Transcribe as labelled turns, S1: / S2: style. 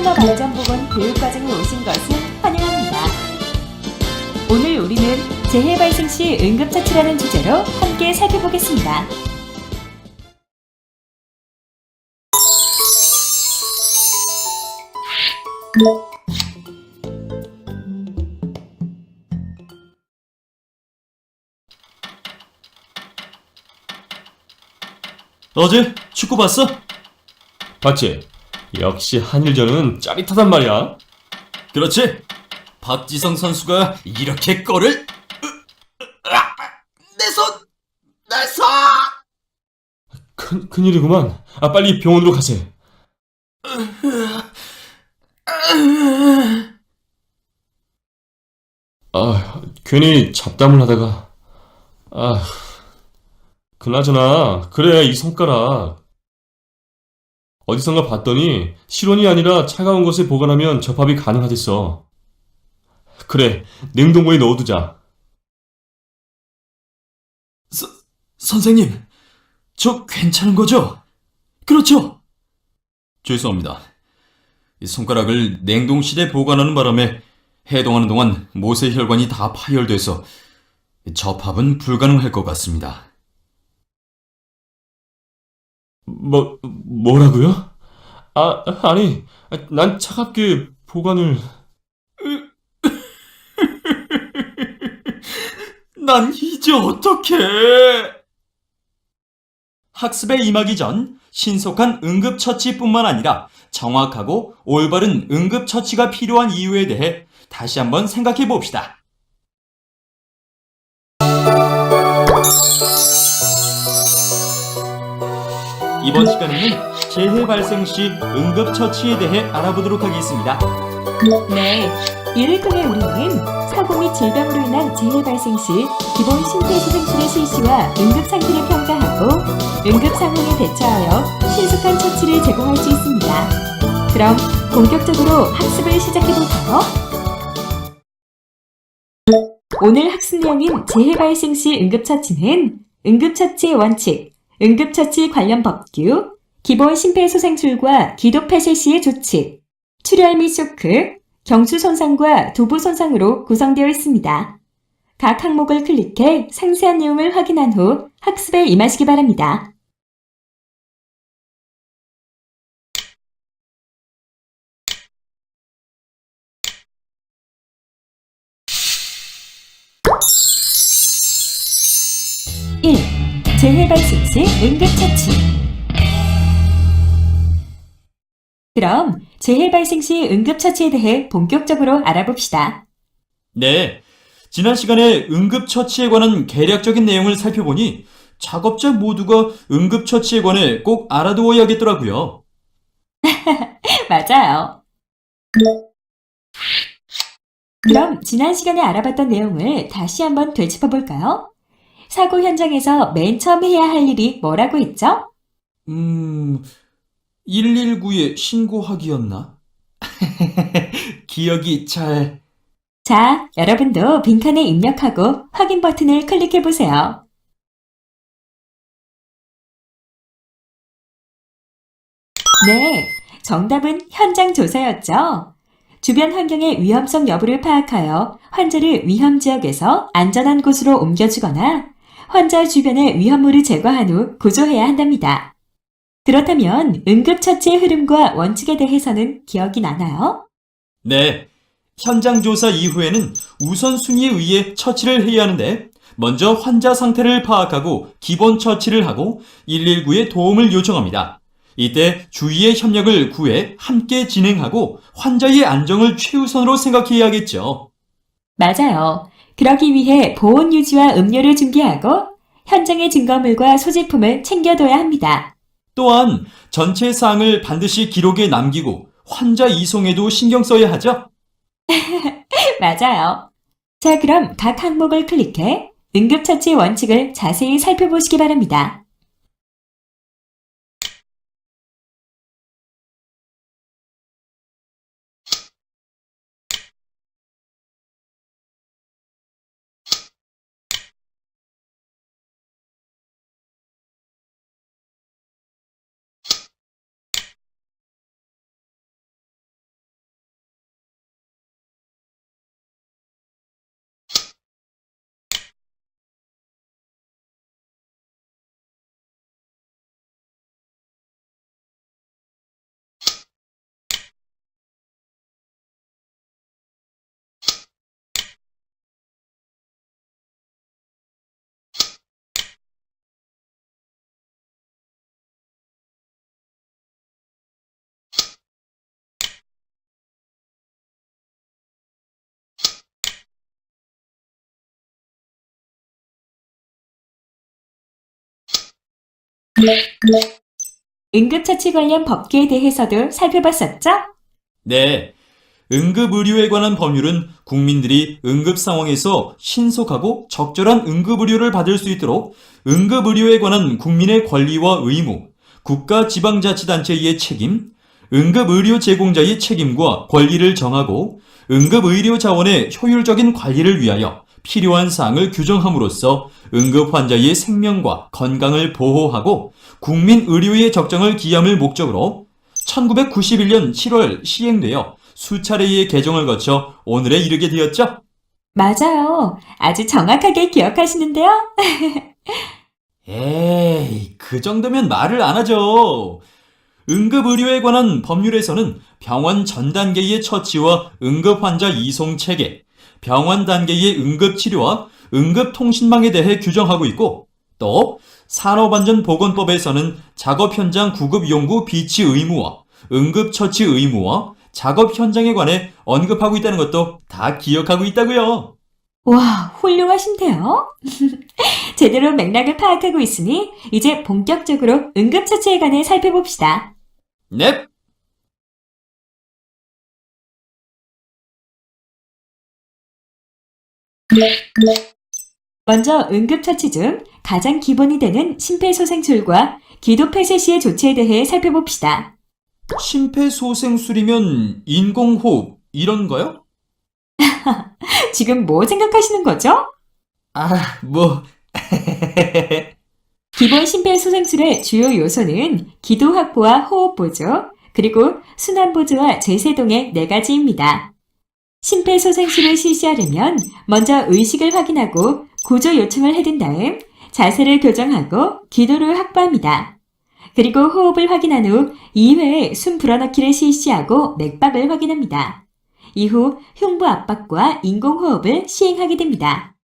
S1: 산업안전보건 교육과정에 오신 것을 환영합니다. 오늘 우리는 재해 발생 시 응급처치라는 주제로 함께 살펴보겠습니다.
S2: 어제 축구 봤어?
S3: 봤지? 역시 한일전은 짜릿하단 말이야.
S2: 그렇지. 박지성 선수가 이렇게 골을 내 손! 내 손!
S3: 큰, 큰일이구만. 아, 빨리 병원으로 가세. 아, 괜히 잡담을 하다가. 아, 그나저나, 그래, 이 손가락. 어디선가 봤더니, 실온이 아니라 차가운 곳에 보관하면 접합이 가능하댔어. 그래, 냉동고에 넣어두자.
S2: 선생님, 저 괜찮은 거죠? 그렇죠? 죄송합니다. 이 손가락을 냉동실에 보관하는 바람에 해동하는 동안 모세 혈관이 다 파열돼서 접합은 불가능할 것 같습니다.
S3: 뭐, 뭐라고요? 아, 아니, 난 차갑게 보관을.
S2: 난 이제 어떡해! 학습에 임하기 전 신속한 응급처치뿐만 아니라 정확하고 올바른 응급처치가 필요한 이유에 대해 다시 한번 생각해 봅시다. 이번 시간에는 재해 발생 시 응급처치에 대해 알아보도록 하겠습니다.
S1: 네, 이를 통해 우리는 사고 및 질병으로 인한 재해 발생 시 기본 심폐소생술의 실시와 응급 상태를 평가하고 응급 상황에 대처하여 신속한 처치를 제공할 수 있습니다. 그럼 본격적으로 학습을 시작해볼까요? 오늘 학습 내용인 재해 발생 시 응급처치는 응급처치의 원칙, 응급처치 관련 법규, 기본 심폐소생술과 기도 폐쇄 시의 조치, 출혈 및 쇼크, 경추 손상과 두부 손상으로 구성되어 있습니다. 각 항목을 클릭해 상세한 내용을 확인한 후 학습에 임하시기 바랍니다. (1) 재해 발생 시 응급 처치 그럼 재해 발생 시 응급 처치에 대해 본격적으로 알아봅시다.
S2: 네. 지난 시간에 응급 처치에 관한 개략적인 내용을 살펴보니 작업자 모두가 응급 처치에 관해 꼭 알아두어야겠더라고요.
S1: 맞아요. 그럼 지난 시간에 알아봤던 내용을 다시 한번 되짚어 볼까요? 사고 현장에서 맨 처음 해야 할 일이 뭐라고 했죠?
S2: 음, 119에 신고하기였나? 기억이 잘...
S1: 자, 여러분도 빈칸에 입력하고 확인 버튼을 클릭해 보세요. 네, 정답은 현장 조사였죠. 주변 환경의 위험성 여부를 파악하여 환자를 위험 지역에서 안전한 곳으로 옮겨주거나 환자 주변의 위험물을 제거한 후 구조해야 한답니다. 그렇다면 응급처치의 흐름과 원칙에 대해서는 기억이 나나요?
S2: 네. 현장 조사 이후에는 우선순위에 의해 처치를 해야 하는데 먼저 환자 상태를 파악하고 기본 처치를 하고 119에 도움을 요청합니다. 이때 주위의 협력을 구해 함께 진행하고 환자의 안정을 최우선으로 생각해야겠죠.
S1: 맞아요. 그러기 위해 보온 유지와 음료를 준비하고 현장의 증거물과 소지품을 챙겨둬야 합니다.
S2: 또한 전체 사항을 반드시 기록에 남기고 환자 이송에도 신경 써야 하죠.
S1: 맞아요. 자, 그럼 각 항목을 클릭해 응급처치 원칙을 자세히 살펴보시기 바랍니다. 응급처치 관련 법규에 대해서도 살펴봤었죠?
S2: 네. 응급의료에 관한 법률은 국민들이 응급 상황에서 신속하고 적절한 응급의료를 받을 수 있도록 응급의료에 관한 국민의 권리와 의무, 국가 지방자치단체의 책임, 응급의료 제공자의 책임과 권리를 정하고 응급의료 자원의 효율적인 관리를 위하여 필요한 사항을 규정함으로써 응급 환자의 생명과 건강을 보호하고 국민 의료의 적정을 기함을 목적으로 1991년 7월 시행되어 수차례의 개정을 거쳐 오늘에 이르게 되었죠.
S1: 맞아요. 아주 정확하게 기억하시는데요?
S2: 에이, 그 정도면 말을 안 하죠. 응급의료에 관한 법률에서는 병원 전 단계의 처치와 응급 환자 이송 체계, 병원 단계의 응급치료와 응급통신망에 대해 규정하고 있고, 또 산업안전보건법에서는 작업 현장 구급 용구 비치 의무와 응급처치 의무와 작업 현장에 관해 언급하고 있다는 것도 다 기억하고 있다고요.
S1: 와, 훌륭하신데요? 제대로 맥락을 파악하고 있으니 이제 본격적으로 응급처치에 관해 살펴봅시다.
S2: 넵!
S1: 먼저 응급처치 중 가장 기본이 되는 심폐소생술과 기도폐쇄 시의 조치에 대해 살펴봅시다.
S2: 심폐소생술이면 인공호흡 이런 거요?
S1: 지금 뭐 생각하시는 거죠?
S2: 아, 뭐
S1: 기본 심폐소생술의 주요 요소는 기도 확보와 호흡 보조, 그리고 순환 보조와 제세동의 네 가지입니다. 심폐소생술을 실시하려면 먼저 의식을 확인하고 구조 요청을 해둔 다음 자세를 교정하고 기도를 확보합니다. 그리고 호흡을 확인한 후 2회의 숨 불어넣기를 실시하고 맥박을 확인합니다. 이후 흉부 압박과 인공호흡을 시행하게 됩니다.